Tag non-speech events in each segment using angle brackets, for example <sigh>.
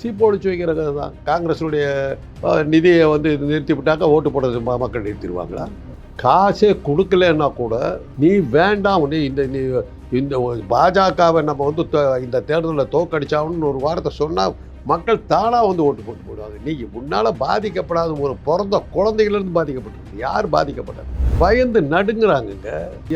சீப்பு ஒழிச்சு வைக்கிறது தான் காங்கிரஸுடைய நிதியை வந்து நிறுத்தி விட்டாக்க ஓட்டு போடுறது மக்கள் நிறுத்திடுவாங்களா? காசே கொடுக்கலன்னா கூட நீ வேண்டாம் நீ இந்த நீ இந்த பாஜகவை நம்ம வந்து இந்த தேர்தலில் தோக்கடிச்சாகணும்னு ஒரு வார்த்தை சொன்னால் மக்கள் தானாக வந்து ஓட்டு போட்டு போடுவாங்க. நீங்கள் முன்னால் பாதிக்கப்படாத ஒரு பிறந்த குழந்தைகளிருந்து பாதிக்கப்பட்டிருக்கு. யார் பாதிக்கப்பட்டது? பயந்து நடுங்கிறாங்கங்க.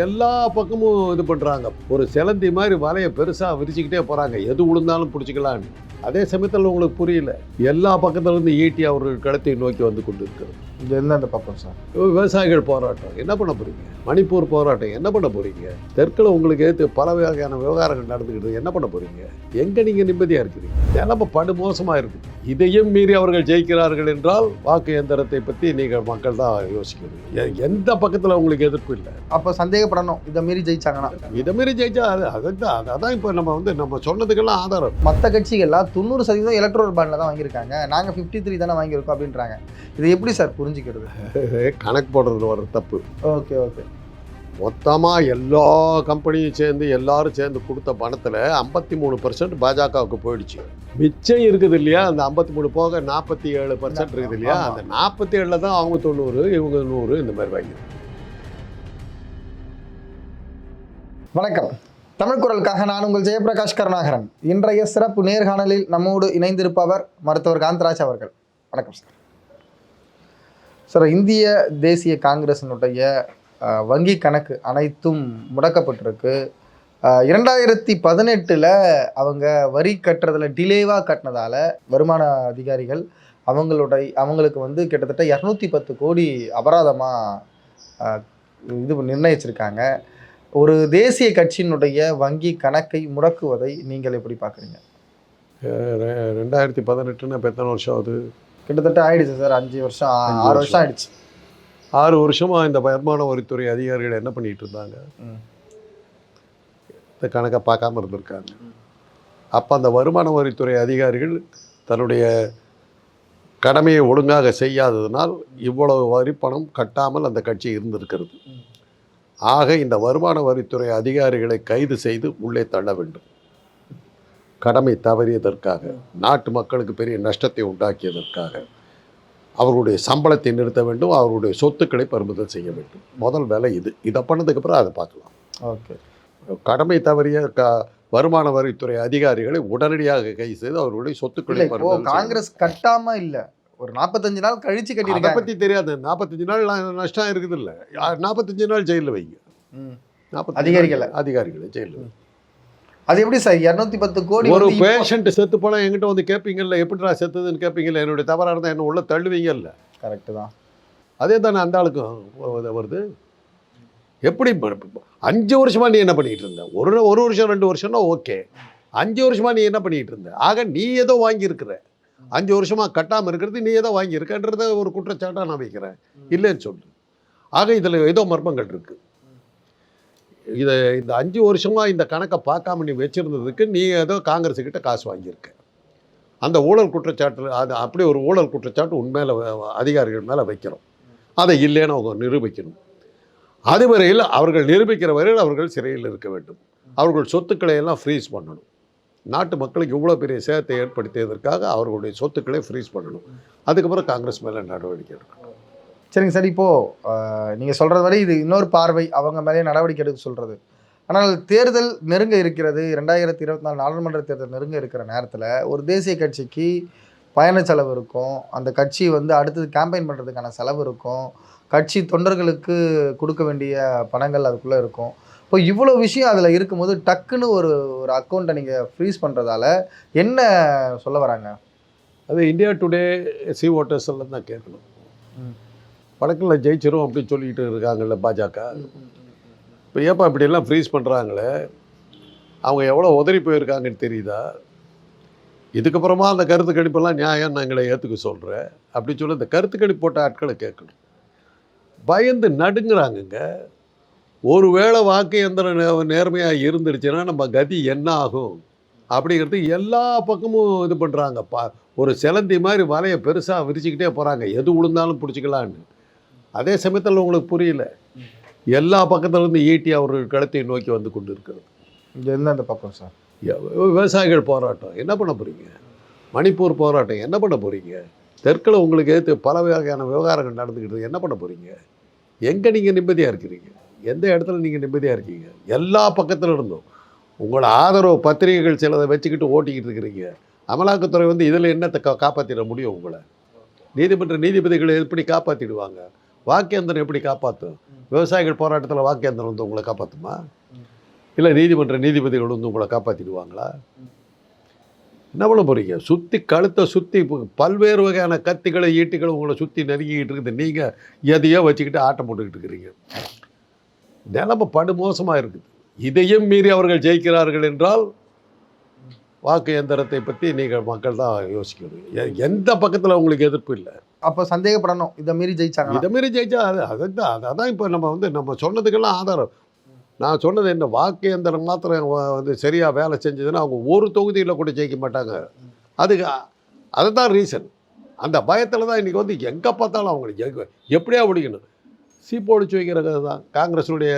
எல்லா பக்கமும் இது பண்ணுறாங்க ஒரு சிலந்தி மாதிரி வலையை பெருசாக விரிச்சுக்கிட்டே போகிறாங்க எது விழுந்தாலும் பிடிச்சிக்கலான்னு அதே சமயத்தில் உங்களுக்கு புரியல. எல்லா பக்கத்துலேருந்து ஈட்டி அவர்கள் களத்தை நோக்கி வந்து கொண்டு இருக்கிறது இது எந்தெந்த பக்கம் சார். விவசாயிகள் போராட்டம். என்ன பண்ண போறீங்க? மணிப்பூர் போராட்டம் என்ன பண்ண போறீங்க? தெற்கில் உங்களுக்கு ஏற்று பல வகையான விவகாரங்கள் நடந்துக்கிட்டு. என்ன பண்ண போறீங்க? எங்க நீங்க நிம்மதியா இருக்கிறீங்க? நிலைமை படு மோசமா இருக்கு. இதையும் மீறி அவர்கள் ஜெயிக்கிறார்கள் என்றால் வாக்கு எந்திரத்தை பத்தி நீங்கள் மக்கள் தான் யோசிக்கணும். எந்த பக்கத்துல உங்களுக்கு எதிர்ப்பு இல்லை. அப்போ சந்தேகப்படணும். இதை மீறி ஜெயிச்சாங்கன்னா. இதை மீறி ஜெயிச்சா அது அதுதான் அதான் இப்போ நம்ம வந்து நம்ம சொன்னதுக்கெல்லாம் ஆதாரம். மற்ற கட்சிகள்லாம் தொண்ணூறு சதவீதம் எலக்ட்ரோல் பாண்டில் தான் வாங்கியிருக்காங்க. நாங்கள் ஃபிஃப்டி த்ரீ தானே வாங்கியிருக்கோம் அப்படின்றாங்க. இது எப்படி சார் புரிஞ்சுக்கிறது. <laughs> கணக்கு போடுறதுல வர தப்பு. Okay okay. மொத்தமாக எல்லா கம்பெனியும் சேர்ந்து எல்லாரும் சேர்ந்து கொடுத்த பணத்தில் ஐம்பத்தி மூணு பர்சன்ட் பாஜகவுக்கு போயிடுச்சு. மிச்சம் இருக்குது இல்லையா? அந்த ஐம்பத்தி மூணு போக நாற்பத்தி ஏழு பர்சன்ட் இருக்குது இல்லையா. அந்த நாற்பத்தி ஏழில் தான் அவங்க தொண்ணூறு இவங்க நூறு இந்த மாதிரி வாங்கி. வணக்கம். தமிழ் குரலுக்காக நான் உங்கள் ஜெயபிரகாஷ் கருணாகரன். இன்றைய சிறப்பு நேர்காணலில் நம்மோடு இணைந்திருப்பவர் மருத்துவர் காந்தராஜ் அவர்கள். வணக்கம் சார். சார் இந்திய தேசிய காங்கிரசினுடைய வங்கி கணக்கு அனைத்தும் முடக்கப்பட்டிருக்கு. இரண்டாயிரத்தி பதினெட்டில் அவங்க வரி கட்டுறதுல டிலேவாக கட்டினதால வருமான அதிகாரிகள் அவங்களுடைய அவங்களுக்கு வந்து கிட்டத்தட்ட இரநூத்தி பத்து கோடி அபராதமாக இது நிர்ணயிச்சிருக்காங்க. ஒரு தேசிய கட்சியினுடைய வங்கி கணக்கை முடக்குவதை நீங்கள் எப்படி பார்க்குறீங்க? ரெ- ரெண்டாயிரத்தி பதினெட்டுன்னு இப்போ எத்தனை வருஷம் ஆகுது? கிட்டத்தட்ட ஆயிடுச்சு சார் அஞ்சு வருஷம் ஆறு வருஷம். ஆயிடுச்சு ஆறு வருஷமாக இந்த வருமான வரித்துறை அதிகாரிகள் என்ன பண்ணிட்டு இருந்தாங்க. இந்த கணக்கை பார்க்காம இருந்திருக்காங்க அப்போ அந்த வருமான வரித்துறை அதிகாரிகள் தன்னுடைய கடமையை ஒழுங்காக செய்யாததினால் இவ்வளவு வரி பணம் கட்டாமல் அந்த கட்சி இருந்திருக்கிறது. ஆக இந்த வருமான வரித்துறை அதிகாரிகளை கைது செய்து உள்ளே தள்ள வேண்டும் கடமை தவறியதற்காக நாட்டு மக்களுக்கு பெரிய நஷ்டத்தை உண்டாக்கியதற்காக அவர்களுடைய சம்பளத்தை நிறுத்த வேண்டும் அவர்களுடைய சொத்துக்களை பறிமுதல் செய்ய வேண்டும். முதல் வேலை இது. இதை பண்ணதுக்கப்புறம் அதை பார்க்கலாம். ஓகே. கடமை தவறிய க வருமான வரித்துறை அதிகாரிகளை உடனடியாக கைது செய்து அவர்களுடைய சொத்துக்களை காங்கிரஸ் கட்டாம இல்ல. ஒரு நாற்பத்தஞ்சு நாள் கழிச்சு அதை கட்டியிருக்காங்க. பற்றி தெரியாது. நாற்பத்தஞ்சு நாள் நஷ்டம் இருக்குது இல்லை நாற்பத்தஞ்சு நாள் ஜெயிலில் வைங்க. அதிகாரிகளை. அதிகாரிகளை ஜெயிலில் வைங்க. அது எப்படி சார்? இரநூத்தி பத்து கோடி ஒரு பேஷண்ட் செத்து போனால் என்கிட்ட வந்து கேட்பீங்கல்ல எப்படிடா செத்துதுன்னு கேட்பீங்கல்ல என்னுடைய தவறாக இருந்தால் என்ன உள்ள தள்ளுவீங்கல்ல? கரெக்ட் தான். அதே தானே அந்த ஆளுக்கும் வருது. எப்படி அஞ்சு வருஷமா நீ என்ன பண்ணிட்டு இருந்த? ஒரு ஒரு வருஷம் ரெண்டு வருஷம்னா ஓகே. அஞ்சு வருஷமா நீ என்ன பண்ணிட்டு இருந்த? ஆக நீ ஏதோ வாங்கியிருக்கிற. அஞ்சு வருஷமா கட்டாமல் இருக்கிறது நீ ஏதோ வாங்கியிருக்கன்றத ஒரு குற்றச்சாட்டாக நான் வைக்கிறேன். இல்லைன்னு சொல்லு. ஆக இதில் ஏதோ மர்மங்கள் இருக்கு. இதை இந்த அஞ்சு வருஷமாக இந்த கணக்கை பார்க்காம நீ வச்சுருந்ததுக்கு நீ ஏதோ காங்கிரஸுக்கிட்ட காசு வாங்கியிருக்க. அந்த ஊழல் குற்றச்சாட்டு அது அப்படி ஒரு ஊழல் குற்றச்சாட்டு உண்மையில் அதிகாரிகள் மேலே வைக்கிறோம். அதை இல்லைன்னு அவங்க நிரூபிக்கணும். அதுவரையில் அவர்கள் நிரூபிக்கிற வரையில் அவர்கள் சிறையில் இருக்க வேண்டும். அவர்கள் சொத்துக்களை எல்லாம் ஃப்ரீஸ் பண்ணணும். நாட்டு மக்களுக்கு இவ்வளோ பெரிய சேதத்தை ஏற்படுத்தியதற்காக அவர்களுடைய சொத்துக்களை ஃப்ரீஸ் பண்ணணும். அதுக்கப்புறம் காங்கிரஸ் மேலே நடவடிக்கை எடுக்கணும். சரிங்க சார் இப்போது நீங்கள் சொல்கிறது வரை இது இன்னொரு பார்வை அவங்க மேலேயே நடவடிக்கை எடுக்க சொல்கிறது ஆனால் தேர்தல் நெருங்க இருக்கிறது ரெண்டாயிரத்தி இருபத்தி நாலு நாடாளுமன்ற தேர்தல் நெருங்க இருக்கிற நேரத்தில் ஒரு தேசிய கட்சிக்கு பயண செலவு இருக்கும் அந்த கட்சி வந்து அடுத்தது கேம்பெயின் பண்ணுறதுக்கான செலவு இருக்கும் கட்சி தொண்டர்களுக்கு கொடுக்க வேண்டிய பணங்கள் அதுக்குள்ளே இருக்கும். இப்போ இவ்வளோ விஷயம் அதில் இருக்கும்போது டக்குன்னு ஒரு ஒரு அக்கௌண்ட்டை நீங்கள் ஃப்ரீஸ் பண்ணுறதால என்ன சொல்ல வராங்க? அது இந்தியா டுடே சி ஓட்டர்ஸ் எல்லாம் தான் கேட்கணும். படக்கில் ஜெயிச்சிரும் அப்படின்னு சொல்லிட்டு இருக்காங்கல்ல பாஜக. இப்போ ஏப்பா இப்படியெல்லாம் ஃப்ரீஸ் பண்ணுறாங்களே அவங்க எவ்வளோ உதறி போயிருக்காங்கன்னு தெரியுதா? இதுக்கப்புறமா அந்த கருத்து கணிப்பெல்லாம் நியாயம் நான் எங்களை ஏற்றுக்க சொல்கிறேன் அப்படின்னு சொல்லி இந்த கருத்து கணிப்பு போட்ட ஆட்களை கேட்கணும். பயந்து நடுங்குறாங்கங்க. ஒருவேளை வாக்கு எந்திரம் நே- நேர்மையாக இருந்துருச்சுன்னா நம்ம கதி என்ன ஆகும்? அப்படிங்கிறது எல்லா பக்கமும் இது பண்ணுறாங்க பா ஒரு சிலந்தி மாதிரி வலையை பெருசாக விரிச்சுக்கிட்டே போகிறாங்க எது விழுந்தாலும் பிடிச்சிக்கலான்னு அதே சமயத்தில் உங்களுக்கு புரியல. எல்லா பக்கத்துலேருந்து ஈட்டி அவர்கள் களத்தை நோக்கி வந்து கொண்டு இருக்கிறது இது எந்தெந்த பக்கம் சார்? விவசாயிகள் போராட்டம். என்ன பண்ண போகிறீங்க மணிப்பூர் போராட்டம். என்ன பண்ண போகிறீங்க தெற்கில் உங்களுக்கு எதிர்த்து பல வகையான விவகாரங்கள் நடந்துக்கிட்டு. என்ன பண்ண போகிறீங்க எங்கே நீங்கள் நிம்மதியாக இருக்கிறீங்க? எந்த இடத்துல நீங்கள் நிம்மதியாக இருக்கீங்க? எல்லா பக்கத்துல இருந்தும் உங்களோட ஆதரவு பத்திரிகைகள் சிலதை வச்சுக்கிட்டு ஓட்டிக்கிட்டு இருக்கிறீங்க. அமலாக்கத்துறை வந்து இதில் என்னத்தை கா காப்பாற்றிட முடியும் உங்களை? நீதிமன்ற நீதிபதிகளை எப்படி காப்பாற்றிடுவாங்க வாக்கேந்திரம் எப்படி காப்பாற்றும் விவசாயிகள் போராட்டத்தில் வாக்கேந்திரம் வந்து உங்களை காப்பாற்றுமா இல்லை நீதிமன்ற நீதிபதிகள் வந்து உங்களை காப்பாற்றிடுவாங்களா என்ன பண்ண போகிறீங்க சுற்றி கழுத்தை சுற்றி பல்வேறு வகையான கத்திகளை ஈட்டிகளை உங்களை சுற்றி நெருங்கிக்கிட்டு இருக்குது. நீங்கள் எதையோ வச்சுக்கிட்டு ஆட்டம் போட்டுக்கிட்டு இருக்கிறீங்க. நிலைமை படுமோசமாக இருக்குது. இதையும் மீறி அவர்கள் ஜெயிக்கிறார்கள் என்றால் வாக்கு எந்திரத்தை பற்றி நீங்கள் மக்கள் தான் யோசிக்கணும். எந்த பக்கத்தில் உங்களுக்கு எதிர்ப்பு இல்லை. அப்போ சந்தேகப்படணும். இதை மீறி ஜெயிச்சாங்க இதை மீறி ஜெயிச்சா அது அதுதான் அதான் இப்போ நம்ம வந்து நம்ம சொன்னதுக்கெல்லாம் ஆதாரம். நான் சொன்னது என்ன வாக்கு எந்திரம் மாத்திரம் வந்து சரியாக வேலை செஞ்சதுன்னா அவங்க ஒரு தொகுதியில் கூட ஜெயிக்க மாட்டாங்க. அதுக்கு அதுதான் ரீசன் அந்த பயத்தில் தான் இன்றைக்கி வந்து எங்கே பார்த்தாலும் அவங்களுக்கு ஜெயிக்க எப்படியா ஒழிக்கணும்? சீப்பு ஒழிச்சு வைக்கிறது தான். காங்கிரஸுடைய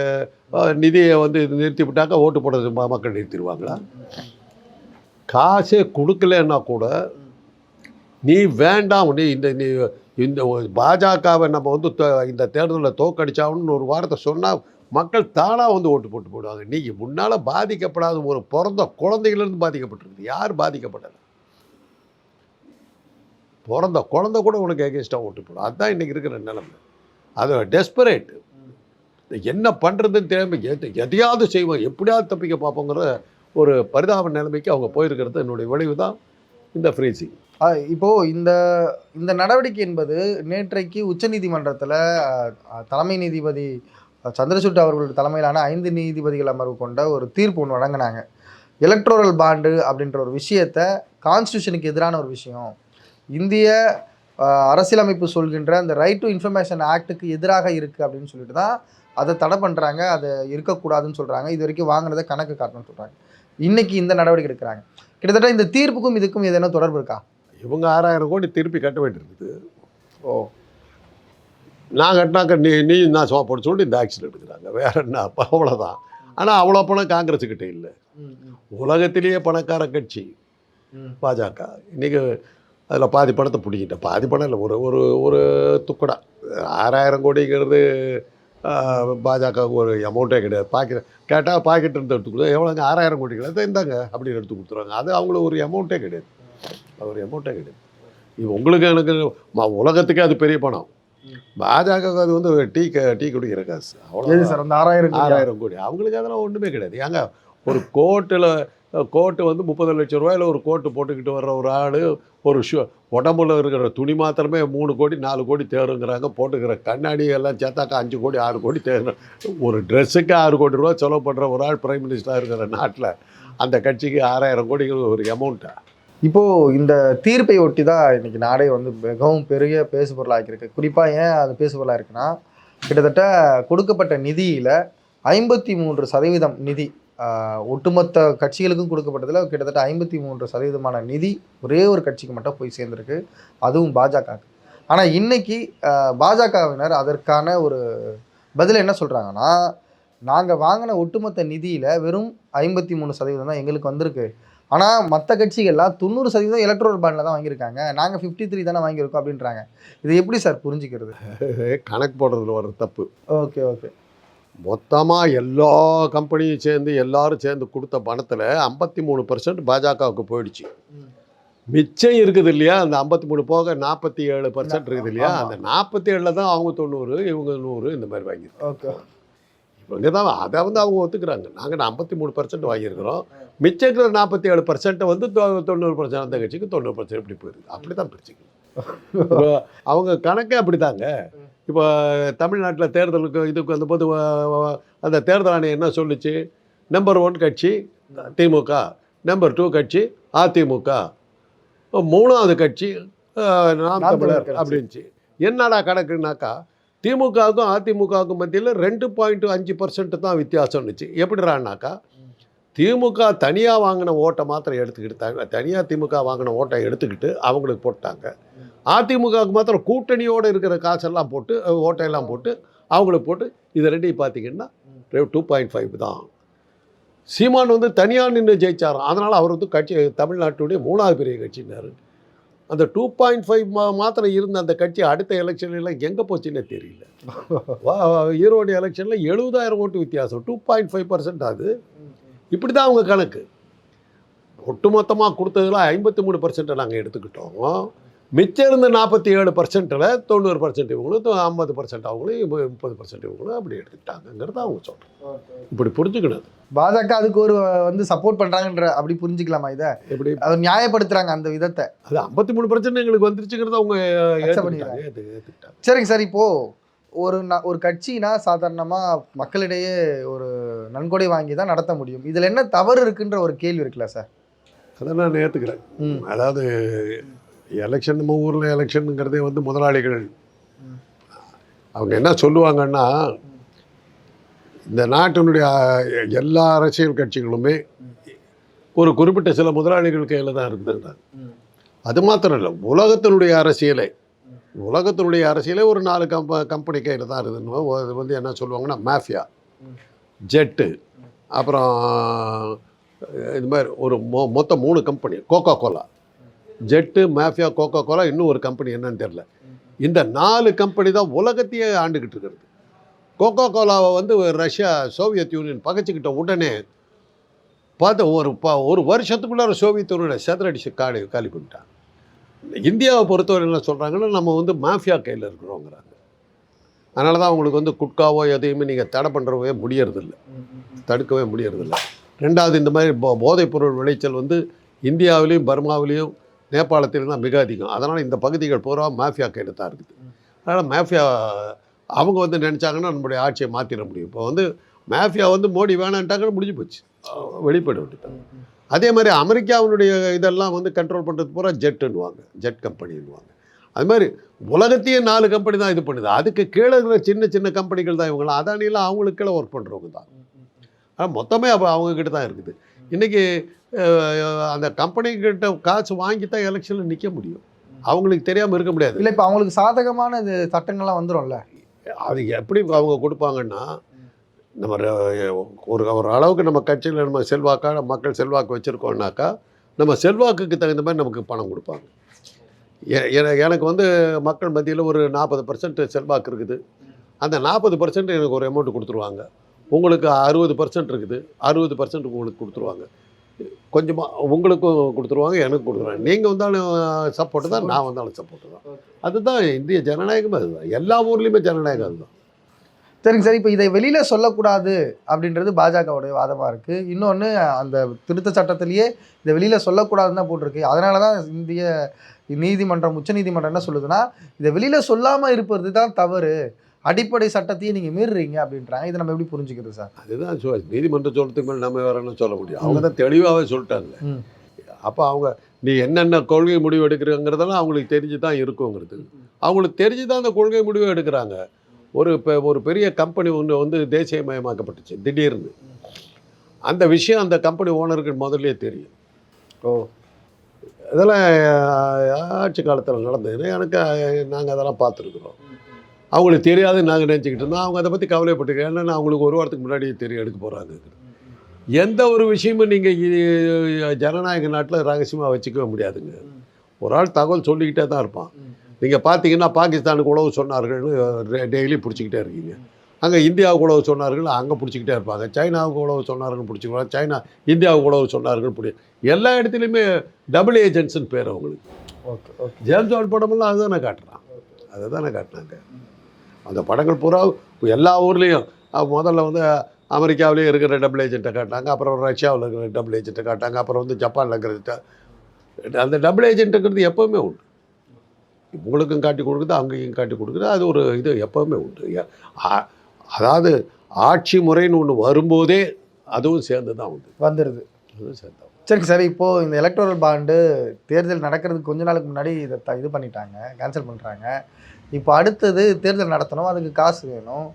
நிதியை வந்து இது நிறுத்தி விட்டாக்க ஓட்டு போடுறது மக்கள் நிறுத்திடுவாங்களா? காசே கொடுக்கலன்னா கூட நீ வேண்டாம் நீ இந்த நீ இந்த பாஜகவை நம்ம வந்து இந்த தேர்தலில் தோக்கடிச்சாகணும்னு ஒரு வார்த்தை சொன்னால் மக்கள் தானாக வந்து ஓட்டு போட்டு போடுவாங்க. நீங்கள் முன்னால் பாதிக்கப்படாத ஒரு பிறந்த குழந்தைகளிருந்து பாதிக்கப்பட்டிருக்குது. யார் பாதிக்கப்படலை பிறந்த குழந்தை கூட உனக்கு எகேன்ஸ்டாக ஓட்டு போடும். அதுதான் இன்றைக்கி இருக்கிற நிலைமை. அது டெஸ்பரேட் என்ன பண்ணுறதுன்னு தெரியாமல் எது எதையாவது செய்வோம். எப்படியாவது தப்பிக்க பார்ப்போங்கிற ஒரு பரிதாப நிலைமைக்கு அவங்க போயிருக்கிறது என்னுடைய விளைவு தான் இந்த ஃப்ரீசிங் அஹ் இப்போ இந்த இந்த நடவடிக்கை என்பது நேற்றைக்கு உச்சநீதிமன்றத்தில் தலைமை நீதிபதி சந்திரசூட் அவர்கள் தலைமையிலான ஐந்து நீதிபதிகள் அமர்வு கொண்ட ஒரு தீர்ப்பு ஒன்று வழங்கினாங்க. எலக்ட்ரோரல் பாண்டு அப்படின்ற ஒரு விஷயத்த கான்ஸ்டியூஷனுக்கு எதிரான ஒரு விஷயம். இந்திய அரசியலமைப்பு சொல்கின்ற அந்த ரைட் டு இன்ஃபர்மேஷன் ஆக்டுக்கு எதிராக இருக்குது அப்படின்னு சொல்லிட்டு தான் அதை தடை பண்ணுறாங்க அதை இருக்கக்கூடாதுன்னு சொல்கிறாங்க இது வரைக்கும் வாங்கினதை கணக்கு காட்டணும்னு சொல்கிறாங்க இன்றைக்கி இந்த நடவடிக்கை எடுக்கிறாங்க. கிட்டத்தட்ட இந்த தீர்ப்புக்கும் இதுக்கும் எதனா தொடர்பு இருக்கா? இவங்க ஆறாயிரம் கோடி திருப்பி கட்ட வேண்டியிருக்குது. ஓ. நான் கட்டினாக்க நீ நீ நான் சும்மா போட்டு சொல்லிட்டு இந்த ஆக்ஷன் எடுக்கிறாங்க. வேற என்ன? அப்போ அவ்வளோதான் ஆனால் அவ்வளோ பணம் காங்கிரஸ் கிட்ட இல்லை உலகத்திலேயே பணக்கார கட்சி பாஜக. இன்றைக்கி அதில் பாதி பணத்தை பிடிக்கிட்டேன் பாதி பணம் இல்லை ஒரு ஒரு ஒரு துக்கடா. ஆறாயிரம் கோடிங்கிறது பாஜக ஒரு அமௌண்ட்டே கிடையாது. பாக்கெட் கேட்டால் பாக்கெட் இருந்து எடுத்து கொடுத்தா எவ்வளோங்க ஆறாயிரம் கோடி கிடையாது இந்தாங்க அப்படின்னு எடுத்து கொடுத்துருவாங்க அது அவங்களுக்கு ஒரு அமௌண்ட்டே கிடையாது. ஒரு அமௌண்ட்டே கிடையாது. இது உங்களுக்கு எனக்கு உலகத்துக்கே அது பெரிய பணம். பாஜக அது வந்து டீ டீ குடிக்கிற காசு அவ்வளோ சார்? அந்த ஆறாயிரம்? ஆறாயிரம் கோடி. அவங்களுக்கு அதெல்லாம் ஒன்றுமே கிடையாது. ஏங்க ஒரு கோட்டில் கோட்டு வந்து முப்பது லட்சம் ரூபாயில் ஒரு கோட்டு போட்டுக்கிட்டு வர்ற ஒரு ஆள் ஒரு ஷூ உடம்புல இருக்கிற துணி மாத்திரமே மூணு கோடி நாலு கோடி தேருங்கிறாங்க. போட்டுக்கிற கண்ணாடி எல்லாம் சேர்த்தாக்கா அஞ்சு கோடி ஆறு கோடி தேரு. ஒரு ட்ரெஸ்ஸுக்கு ஆறு கோடி ரூபா செலவு பண்ணுற ஒரு ஆள் பிரைம் மினிஸ்டராக இருக்கிற நாட்டில் அந்த கட்சிக்கு ஆறாயிரம் கோடிகள் ஒரு அமௌண்ட்டா இப்போது இந்த தீர்ப்பை ஒட்டி தான் இன்னைக்கு நாடே வந்து மிகவும் பெரிய பேசுபொருளாக இருக்கு குறிப்பாக ஏன் அது பேசுபொருளாக இருக்குன்னா கிட்டத்தட்ட கொடுக்கப்பட்ட நிதியில் ஐம்பத்தி மூன்று சதவீதம் நிதி ஒட்டுமொத்த கட்சிகளுக்கும் கொடுக்கப்பட்டதுல கிட்டத்தட்ட ஐம்பத்தி மூன்று சதவீதமான நிதி ஒரே ஒரு கட்சிக்கு மட்டும் போய் சேர்ந்திருக்கு. அதுவும் பாஜகவுக்கு. ஆனால் இன்னைக்கு ஆஹ், பாஜகவினர் அதற்கான ஒரு பதில் என்ன சொல்றாங்கன்னா நாங்கள் வாங்கின ஒட்டுமொத்த நிதியில வெறும் ஐம்பத்தி மூணு சதவீதம் தான் எங்களுக்கு வந்திருக்கு. ஆனால் மற்ற கட்சிகள்லாம் தொண்ணூறு சதவீதம் எலக்ட்ரோல் பாண்டில் தான் வாங்கியிருக்காங்க. நாங்கள் ஃபிஃப்டி த்ரீ தானே வாங்கியிருக்கோம் அப்படின்றாங்க. இது எப்படி சார் புரிஞ்சுக்கிறது? <laughs> கணக்கு போடுறதுல வர தப்பு. Okay okay. மொத்தமாக எல்லா கம்பெனியும் சேர்ந்து எல்லாரும் சேர்ந்து கொடுத்த பணத்தில் ஐம்பத்தி மூணு பர்சன்ட் பாஜகவுக்கு போயிடுச்சு. மிச்சம் இருக்குது இல்லையா? அந்த ஐம்பத்தி மூணு போக நாற்பத்தி ஏழு பர்சன்ட் இருக்குது இல்லையா. அந்த நாற்பத்தி ஏழில் தான் அவங்க தொண்ணூறு இவங்க நூறு இந்த மாதிரி வாங்கியிருக்கோம் ஓகே. இவங்க தான் அதை வந்து அவங்க ஒத்துக்கிறாங்க. நாங்கள் ஐம்பத்தி மூணு பர்சன்ட் வாங்கியிருக்கிறோம். மிச்சம் இருக்கிற நாற்பத்தி ஏழு பர்சன்ட்டை வந்து தொண்ணூறு பர்சன்ட் அந்த கட்சிக்கு தொண்ணூறு பர்சன்ட் இப்படி போயிருக்கு அப்படி தான் பிரிச்சுக்கணும் <laughs> அவங்க கணக்கே அப்படி தாங்க இப்போ தமிழ்நாட்டில் தேர்தலுக்கு இதுக்கு வந்தபோது அந்த தேர்தல் ஆணையம் என்ன சொல்லுச்சு? நம்பர் ஒன் கட்சி திமுக. நம்பர் டூ கட்சி அதிமுக. மூணாவது கட்சி நாம் தமிழர். அப்படின்ச்சு. என்னடா கணக்குனாக்கா திமுகவுக்கும் அதிமுகவுக்கும் மத்தியில் ரெண்டு பாயிண்ட் அஞ்சு பர்சன்ட் தான் வித்தியாசம்னுச்சு எப்படிறானாக்கா திமுக தனியாக வாங்கின ஓட்டை மாத்திரம் எடுத்துக்கிட்டு த- தனியாக திமுக வாங்கின ஓட்டை எடுத்துக்கிட்டு அவங்களுக்கு போட்டாங்க. அதிமுகவுக்கு மாத்திரம் கூட்டணியோடு இருக்கிற காசெல்லாம் போட்டு ஓட்டையெல்லாம் போட்டு அவங்களுக்கு போட்டு இது ரெண்டையும் பார்த்தீங்கன்னா டூ பாயிண்ட் ஃபைவ் தான். சீமான் வந்து தனியாக நின்று ஜெயிச்சாராம். அதனால் அவர் வந்து கட்சி தமிழ்நாட்டுடைய மூணாவது பெரிய கட்சினார் அந்த டூ பாயிண்ட் ஃபைவ் மா மாத்திரம் இருந்த அந்த கட்சி அடுத்த எலெக்ஷன்லாம் எங்கே போச்சுன்னே தெரியல. ஈரோடு எலெக்ஷனில் எழுபதாயிரம் ஓட்டு வித்தியாசம். டூ பாயிண்ட் ஃபைவ் பர்சன்ட் ஆகுது இப்படி தான் அவங்க கணக்கு. ஒட்டுமொத்தமாக கொடுத்ததுல ஐம்பத்தி மூணு பர்சன்ட்டை நாங்கள் எடுத்துக்கிட்டோம். மிச்சம் இருந்த நாற்பத்தி ஏழு பர்சன்ட்டில் தொண்ணூறு பர்சன்ட் இவங்களும் ஐம்பது பர்சன்ட் அவங்களும் முப்பது பர்சன்ட் இவங்களும் அப்படி எடுத்துக்கிட்டாங்கங்கிறத அவங்க சொல்கிறேன் இப்படி புரிஞ்சுக்கணும் பாஜக அதுக்கு ஒரு வந்து சப்போர்ட் பண்றாங்கன்ற அப்படி புரிஞ்சுக்கலாமா இதை? எப்படி? அவர் நியாயப்படுத்துறாங்க அந்த விதத்தை. அது ஐம்பத்தி மூணு பர்சன்ட் எங்களுக்கு வந்துருச்சுங்கிறத அவங்க ஏற்றுக்கிட்டாங்க சரிங்க சார் இப்போ ஒரு ந- ஒரு கட்சினா சாதாரணமா மக்களிடையே ஒரு நன்கொடை வாங்கி தான் நடத்த முடியும். இதுல என்ன தவறு இருக்குன்ற ஒரு கேள்வி இருக்குல்ல சார்? அதை நான் ஏற்றுக்கிறேன் ம். அதாவது எலெக்ஷன் நம்ம ஊரில் எலெக்ஷனுங்கிறதே வந்து முதலாளிகள். அவங்க என்ன சொல்லுவாங்கன்னா இந்த நாட்டினுடைய எல்லா அரசியல் கட்சிகளுமே ஒரு குறிப்பிட்ட சில முதலாளிகள் கையில் தான் இருக்குதுன்றாங்க அது மாத்திரம் இல்லை உலகத்தினுடைய அரசியலே உலகத்தினுடைய அரசியலே ஒரு நாலு கம்ப கம்பெனி கையில் தான் இருக்குதுன்னு அது வந்து என்ன சொல்லுவாங்கன்னா மாஃபியா ஜெட்டு அப்புறம் இது மாதிரி ஒரு மொ மொத்தம் மூணு கம்பெனி கோகோ கோலா ஜெட்டு மாஃபியா கோகோ கோலா இன்னும் ஒரு கம்பெனி என்னன்னு தெரில இந்த நாலு கம்பெனி தான் உலகத்தையே ஆண்டுக்கிட்டு இருக்கிறது. கோகோ கோலாவை வந்து ரஷ்யா சோவியத் யூனியன் பகைச்சிக்கிட்ட உடனே பார்த்து ஒரு ப ஒரு வருஷத்துக்குள்ளார சோவியத் யூனியனை சேதரடிச்சு காலி காலி பண்ணிட்டாங்க. இந்தியாவை பொறுத்தவரை என்ன சொல்கிறாங்கன்னா நம்ம வந்து மாஃபியா கையில் இருக்கிறோங்கிறாங்க. அதனால தான் அவங்களுக்கு வந்து குட்காவோ எதையுமே நீங்கள் தடை பண்ணுறவே முடியறதில்ல. தடுக்கவே முடியறதில்ல. ரெண்டாவது இந்த மாதிரி போ போதைப்பொருள் விளைச்சல் வந்து இந்தியாவிலையும் பர்மாவிலையும் நேபாளத்திலும் தான் மிக அதிகம். அதனால் இந்த பகுதிகள் பூரா மாஃபியா கையில் தான் இருக்குது. அதனால் மாஃபியா அவங்க வந்து நினச்சாங்கன்னா நம்மளுடைய ஆட்சியை மாற்றிட முடியும். இப்போ வந்து மாஃபியா வந்து மோடி வேணான்ட்டாங்கன்னு முடிஞ்சு போச்சு. வெளிப்பட விட்டுட்டாங்க அதே மாதிரி அமெரிக்காவினுடைய இதெல்லாம் வந்து கண்ட்ரோல் பண்ணுறது பூரா ஜெட்டுன்னுவாங்க ஜெட் கம்பெனின்னுவாங்க. அது மாதிரி உலகத்தையே நாலு கம்பெனி தான் இது பண்ணுது. அதுக்கு கீழே இருக்கிற சின்ன சின்ன கம்பெனிகள் தான் இவங்களாம் அதானிலாம் அவங்களுக்கு கீழே ஒர்க் பண்ணுறவங்க தான். ஆனால் மொத்தமே அப்போ அவங்கக்கிட்ட தான் இருக்குது. இன்றைக்கி அந்த கம்பெனிக்கிட்ட காசு வாங்கி தான் எலெக்ஷனில் நிற்க முடியும். அவங்களுக்கு தெரியாமல் இருக்க முடியாது. இல்ல இப்ப அவங்களுக்கு சாதகமான இது சட்டங்கள்லாம் வந்துரும்ல? அது எப்படி அவங்க கொடுப்பாங்கன்னா நம்ம ஒரு ஒரு அளவுக்கு நம்ம கட்சியில் நம்ம செல்வாக்கா மக்கள் செல்வாக்கு வச்சுருக்கோம்னாக்கா நம்ம செல்வாக்குக்கு தகுந்த மாதிரி நமக்கு பணம் கொடுப்பாங்க. எனக்கு வந்து மக்கள் மத்தியில் ஒரு நாற்பது பர்சன்ட் செல்வாக்கு இருக்குது. அந்த நாற்பது பர்சன்ட் எனக்கு ஒரு அமௌண்ட் கொடுத்துருவாங்க. உங்களுக்கு அறுபது பர்சன்ட் இருக்குது. அறுபது பர்சன்ட் உங்களுக்கு கொடுத்துருவாங்க. கொஞ்சமாக உங்களுக்கும் கொடுத்துருவாங்க எனக்கும் கொடுத்துருவாங்க. நீங்கள் வந்தாலும் சப்போர்ட்டு தான் நான் வந்தாலும் சப்போர்ட்டு தான். அதுதான் இந்திய ஜனநாயகமே அதுதான். எல்லா ஊர்லேயுமே ஜனநாயகம் அதுதான். சரிங்க சார் இப்போ இதை வெளியில சொல்லக்கூடாது அப்படின்றது பாஜகவுடைய வாதமா இருக்கு. இன்னொன்று அந்த திருத்த சட்டத்திலேயே இதை வெளியில சொல்லக்கூடாதுன்னு தான் போட்டிருக்கு. அதனால தான் இந்திய நீதிமன்றம் உச்ச நீதிமன்றம் என்ன சொல்லுதுன்னா இதை வெளியில சொல்லாம இருப்பது தான் தவறு. அடிப்படை சட்டத்தையே நீங்க மீறுறீங்க அப்படின்றாங்க இதை நம்ம எப்படி புரிஞ்சுக்கிறது சார் அதுதான் சொ நீதிமன்றம் சொல்கிறதுக்கு மேலே நம்ம வேற என்ன சொல்ல முடியும் அவங்க தான் தெளிவாகவே சொல்லிட்டாங்க. அப்போ அவங்க நீ என்னென்ன கொள்கை முடிவு எடுக்கிறங்கிறதெல்லாம் அவங்களுக்கு தெரிஞ்சு தான் இருக்குங்கிறது அவங்களுக்கு தெரிஞ்சு தான் அந்த கொள்கை முடிவு எடுக்கிறாங்க ஒரு இப்போ ஒரு பெரிய கம்பெனி ஒன்று வந்து தேசியமயமாக்கப்பட்டுச்சு திடீர்னு அந்த விஷயம் அந்த கம்பெனி ஓனருக்கு முதல்லயே தெரியும் ஓ இதெல்லாம் ஆட்சி காலத்தில் நடந்தது எனக்கு நாங்கள் அதெல்லாம் பார்த்துருக்குறோம் அவங்களுக்கு தெரியாது நாங்கள் நினச்சிக்கிட்டு இருந்தோம். அவங்க அதை பற்றி கவலைப்பட்டுக்க ஏன்னா அவங்களுக்கு ஒரு வாரத்துக்கு முன்னாடி தெரியும் எடுக்க போகிறாங்க எந்த ஒரு விஷயமும் நீங்கள் ஜனநாயக நாட்டில் ரகசியமாக வச்சுக்கவே முடியாதுங்க. ஒரு ஆள் தகவல் சொல்லிக்கிட்டே தான் இருப்பான். நீங்கள் பார்த்தீங்கன்னா பாகிஸ்தானுக்கு உழவு சொன்னார்கள்னு டெய்லி பிடிச்சிக்கிட்டே இருக்கீங்க. அங்கே இந்தியாவுக்கு உழவு சொன்னார்கள் அங்கே பிடிச்சிக்கிட்டே இருப்பாங்க. சைனாவுக்கு உழவு சொன்னார்கள் பிடிச்சிக்குவாங்க சைனா இந்தியாவுக்கு உழவு சொன்னார்கள் பிடி எல்லா இடத்துலையுமே டபுள் ஏஜென்ட்ஸ்னு பேர் அவங்களுக்கு. ஓகே ஓகே ஜேம்ஸ் பாண்ட் படமெல்லாம் அதுதானே காட்டுறான். அதை தானே காட்டினாங்க. அந்த படங்கள் பூரா எல்லா ஊர்லேயும். முதல்ல வந்து அமெரிக்காவிலேயே இருக்கிற டபுள் ஏஜென்ட்டை காட்டினாங்க. அப்புறம் ரஷ்யாவில் இருக்கிற டபுள் ஏஜென்ட்டை காட்டாங்க அப்புறம் வந்து ஜப்பானில் இருக்கிற அந்த டபுள் ஏஜென்ட்டுங்கிறது எப்போவுமே உண்டு. உங்களுக்கும் காட்டி கொடுக்குது அங்கேயும் காட்டி கொடுக்குது. அது ஒரு இது எப்போவுமே உண்டு. அதாவது ஆட்சி முறைன்னு ஒன்று வரும்போதே அதுவும் சேர்ந்து தான் உண்டு. வந்துடுது அதுவும் சேர்ந்து சரிங்க சார். இப்போ இந்த எலக்ட்ரல் பாண்டு தேர்தல் நடக்கிறதுக்கு கொஞ்ச நாளுக்கு முன்னாடி இதை த- இது பண்ணிட்டாங்க கேன்சல் பண்ணுறாங்க இப்போ அடுத்தது தேர்தல் நடத்தணும் அதுக்கு காசு வேணும்.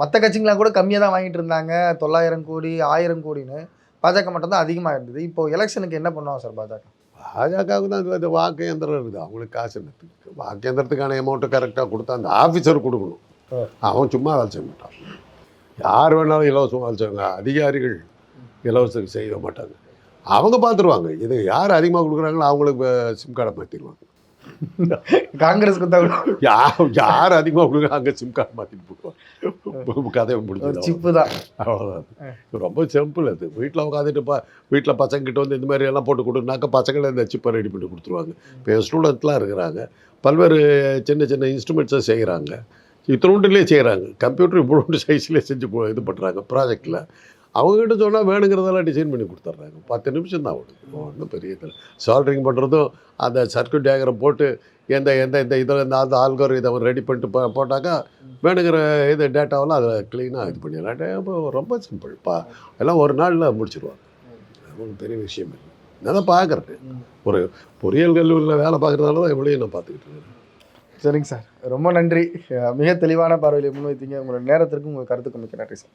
மற்ற கட்சிங்களாம் கூட கம்மியாக தான் வாங்கிட்டு இருந்தாங்க தொள்ளாயிரம் கோடி ஆயிரம் கோடின்னு. பாஜக மட்டும் தான் அதிகமாக இருந்தது. இப்போ எலெக்ஷனுக்கு என்ன பண்ணுவாங்க சார் பாஜக? பாஜகவுக்கு தான் இது வாக்கு இயந்திரம் இருக்குது. அவங்களுக்கு காசு என்னத்துக்கு வாக்கு இயந்திரத்துக்கான அமௌண்ட்டு கரெக்டாக கொடுத்தா அந்த ஆஃபீஸர் கொடுக்கணும். அவன் சும்மா வேலை செய்ய மாட்டான். யார் வேணாலும் இலவசம் வேலை செய்வாங்க. அதிகாரிகள் இலவசம் செய்ய மாட்டாங்க. அவங்க பார்த்துருவாங்க. இது யார் அதிகமாக கொடுக்குறாங்களோ அவங்களுக்கு சிம் கார்டை மாற்றிடுவாங்க காங்கிரஸ் <laughs> யார் யார் அதிகமாக கொடுக்குறாங்க சிம் கார்டு மாற்றிட்டு <laughs> கதையை முடிஞ்சது. சிப்பு தான். அவ்வளோதான் ரொம்ப சிம்பிள் அது. வீட்டில் உட்காந்துட்டு பா வீட்டில் பசங்கிட்ட வந்து இந்த மாதிரி எல்லாம் போட்டு கொடுனாக்கா பசங்களே இந்த சிப்பை ரெடி பண்ணி கொடுத்துருவாங்க. இப்போ என் ஸ்டூடெண்ட்லாம் இருக்கிறாங்க. பல்வேறு சின்ன சின்ன இன்ஸ்ட்ருமெண்ட்ஸை செய்கிறாங்க இத்தனோண்டுலேயே செய்கிறாங்க கம்ப்யூட்டர் இவ்வளோ சைஸ்லேயே செஞ்சு இது பண்ணுறாங்க ப்ராஜெக்டில் அவங்ககிட்ட சொன்னால் வேணுங்கிறதெல்லாம் டிசைன் பண்ணி கொடுத்துட்றாங்க. பத்து நிமிஷம் தான் அவனுக்கு ஒன்றும் பெரிய இதில் சால்ட்ரிங் பண்ணுறதும் அந்த சர்க்கியூட் டயக்ரம் போட்டு எந்த எந்த இந்த இதில் இந்த அந்த ஆல்கோர் இதை ரெடி பண்ணிட்டு போ- போட்டாக்கா வேணுங்கிற இது டேட்டாவெல்லாம் அதை க்ளீனாக இது பண்ணிடலாம். அப்போ ரொம்ப சிம்பிள்ப்பா எல்லாம் ஒரு நாளில் முடிச்சிடுவாங்க ஒன்றும் பெரிய விஷயம் இல்லை. நான் தான் பார்க்குறேன் ஒரு பொறியியல் கல்லூரியில் வேலை பார்க்குறதால தான் இவ்வளோ நான் பார்த்துக்கிட்டு இருக்கேன். சரிங்க சார். ரொம்ப நன்றி. மிக தெளிவான பார்வையில் முன்வைத்தீங்க. உங்களோட நேரத்திற்கும் உங்கள் கருத்துக்கு மிக்க நன்றி சார்.